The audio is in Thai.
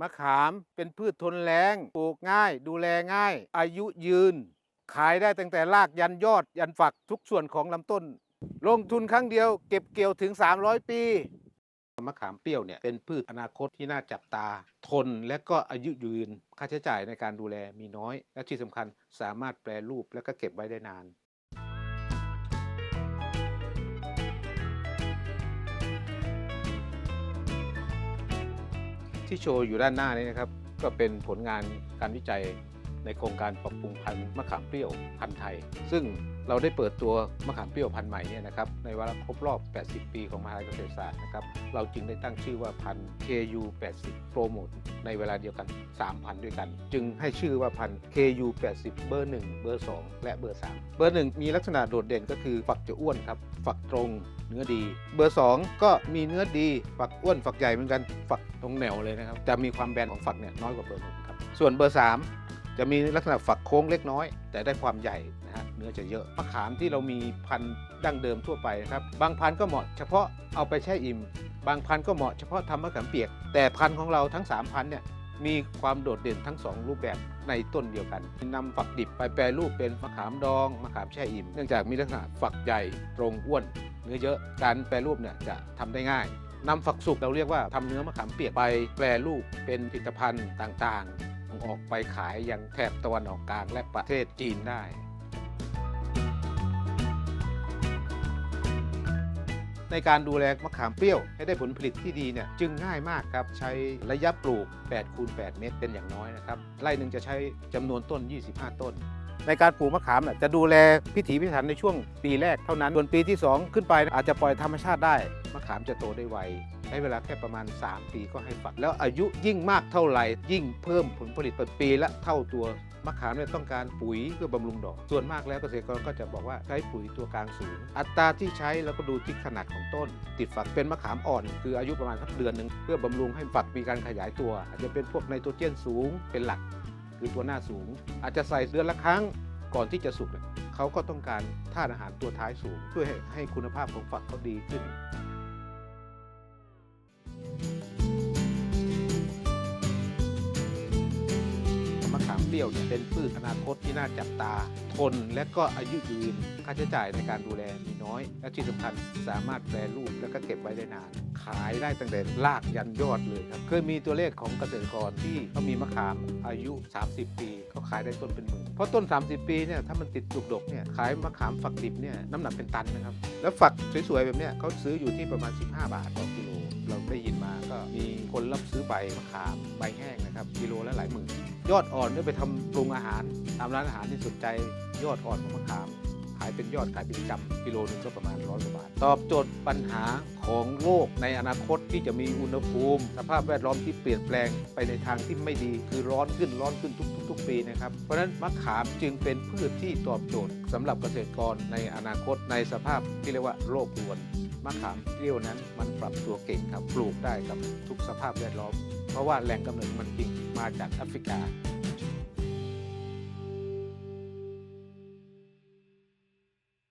มะขามเป็นพืชทนแล้งปลูกง่าย ดูแลง่าย อายุยืน ขายได้ตั้งแต่รากยันยอด ยันฝักทุกส่วนของลำต้น ลงทุนครั้งเดียวเก็บเกี่ยวถึง 300 ปีมะขามเปรี้ยวเนี่ยเป็นพืชอนาคตที่น่าจับตา ทนและก็อายุยืน ค่าใช้จ่ายในการดูแลมีน้อย และที่สำคัญสามารถแปรรูปและก็เก็บไว้ได้นาน ที่โชว์อยู่ด้านหน้านี้นะครับ ก็เป็นผลงานการวิจัย ในโครงการปรับปรุงพันธุ์มะขามเปรี้ยวพันธุ์ไทย ซึ่งเราได้เปิดตัวมะขามเปรี้ยวพันธุ์ใหม่เนี่ยนะครับในวาระครบรอบ 80 ปีของมหาวิทยาลัยเกษตรศาสตร์นะครับเราจึงได้ตั้งชื่อว่าพันธุ์ KU 80 โปรโมทในเวลาเดียวกัน 3 พันธุ์ด้วยกัน จึงให้ชื่อว่าพันธุ์ KU 80 เบอร์ 1 เบอร์ 2 และเบอร์ 3 เบอร์ 1 มีลักษณะโดดเด่นก็คือฝักจะอ้วนครับฝักตรงเนื้อดี เบอร์ 2 ก็มีเนื้อดี ฝักอ้วนฝักใหญ่เหมือนกันฝักตรงแนวเลยนะครับจะมีความแบนของฝักเนี่ยน้อยกว่าเบอร์หนึ่งครับส่วนเบอร์ 3 จะมีลักษณะฝักโค้งเล็กน้อย แต่ได้ความใหญ่นะฮะเนื้อจะเยอะมะขามที่เรามีพันธุ์ดั้งเดิมทั่วไปนะครับ บางพันธุ์ก็เหมาะเฉพาะเอาไปแช่อิ่ม บางพันธุ์ก็เหมาะเฉพาะทำมะขามเปียก แต่พันธุ์ของเราทั้ง 3 พันธุ์เนี่ยมีความโดดเด่นทั้ง 2 รูปแบบในต้นเดียวกันนำฝักดิบไปแปรรูปเป็นมะขามดองมะขามแช่อิ่ม เนื่องจากมีลักษณะฝักใหญ่ตรงอ้วน เนื้อเยอะการแปรรูปเนี่ยจะทำได้ง่ายนำฝักสุกเราเรียกว่าทำเนื้อมะขามเปียกไปแปรรูปเป็นผลิตภัณฑ์ต่างๆ งออกไปขายยังแถบตะวันออกกลางและประเทศจีนได้ ในการดูแลมะขามเปรี้ยวให้ได้ผลผลิตที่ดีเนี่ยจึงง่ายมากครับใช้ระยะปลูก8คูณ8เมตรเป็นอย่างน้อยนะครับไร่หนึ่งจะใช้จำนวนต้น 25 ต้น ในการปลูกมะขามเนี่ยจะดูแลพิถีพิถันในช่วงปีแรกเท่านั้น ส่วนปีที่ 2 ขึ้นไปอาจจะปล่อยธรรมชาติได้ มะขามจะโตได้ไว ใช้เวลาแค่ประมาณ 3 ปีก็ให้ฝัก แล้วอายุยิ่งมากเท่าไหร่ ยิ่งเพิ่มผลผลิตเป็นปีละเท่าตัวมะขามเนี่ยต้องการปุ๋ยเพื่อบำรุงดอก ส่วนมากแล้วเกษตรกรก็จะบอกว่าใช้ปุ๋ยตัวกลางสูง อัตราที่ใช้แล้วก็ดูที่ขนาดของต้น ติดฝักเป็นมะขามอ่อน คืออายุประมาณสักเดือนหนึ่งเพื่อบำรุงให้ฝักมีการขยายตัว อาจจะเป็นพวกไนโตรเจนสูงเป็นหลัก คือตัวหน้าสูง อาจจะใส่เดือนละครั้งก่อนที่จะสุกเนี่ยเขาก็ต้องการธาตุอาหารตัวท้ายสูงเพื่อให้ให้คุณภาพของฝักเขาดีขึ้นมะขามเปรี้ยวเนี่ยเป็นพืชอนาคตที่น่าจับตา ทนและก็อายุยืน ค่าใช้จ่ายในการดูแลมีน้อย และที่สำคัญสามารถแปรรูปและก็เก็บไว้ได้นาน ขายได้ตั้งแต่รากยันยอดเลยครับ เคยมีตัวเลขของเกษตรกรที่เขามีมะขามอายุ 30 ปีเขาขายได้ต้นเป็นหมื่นเพราะต้น 30 ปีเนี่ยถ้ามันติดจุกดกเนี่ยขายมะขามฝักดิบเนี่ยน้ำหนักเป็นตันนะครับแล้วฝักสวยๆแบบเนี้ยเขาซื้ออยู่ที่ประมาณ 15 บาทต่อกิโลเราได้ยินมาก็มีคนรับซื้อใบมะขามใบแห้งนะครับกิโลละหลายหมื่นยอดอ่อนเนี่ยไปทำปรุงอาหารตามร้านอาหารที่สนใจยอดอ่อนของมะขามายเป็นยอดขายเป็นจำกิโลหนึงก็ประมาณร้อยกว่าบาท ตอบโจทย์ปัญหาของโลกในอนาคตที่จะมีอุณหภูมิ สภาพแวดล้อมที่เปลี่ยนแปลงไปในทางที่ไม่ดี คือร้อนขึ้นร้อนขึ้นทุกๆทุกปีนะครับ เพราะฉะนั้นมะขามจึงเป็นพืชที่ตอบโจทย์สำหรับเกษตรกรในอนาคตในสภาพที่เรียกว่าโลกรวนมะขามเปรี้ยวนั้นมันปรับตัวเก่งครับปลูกได้กับทุกสภาพแวดล้อม เพราะว่าแหล่งกำเนิดมันจริงมาจากแอฟริกา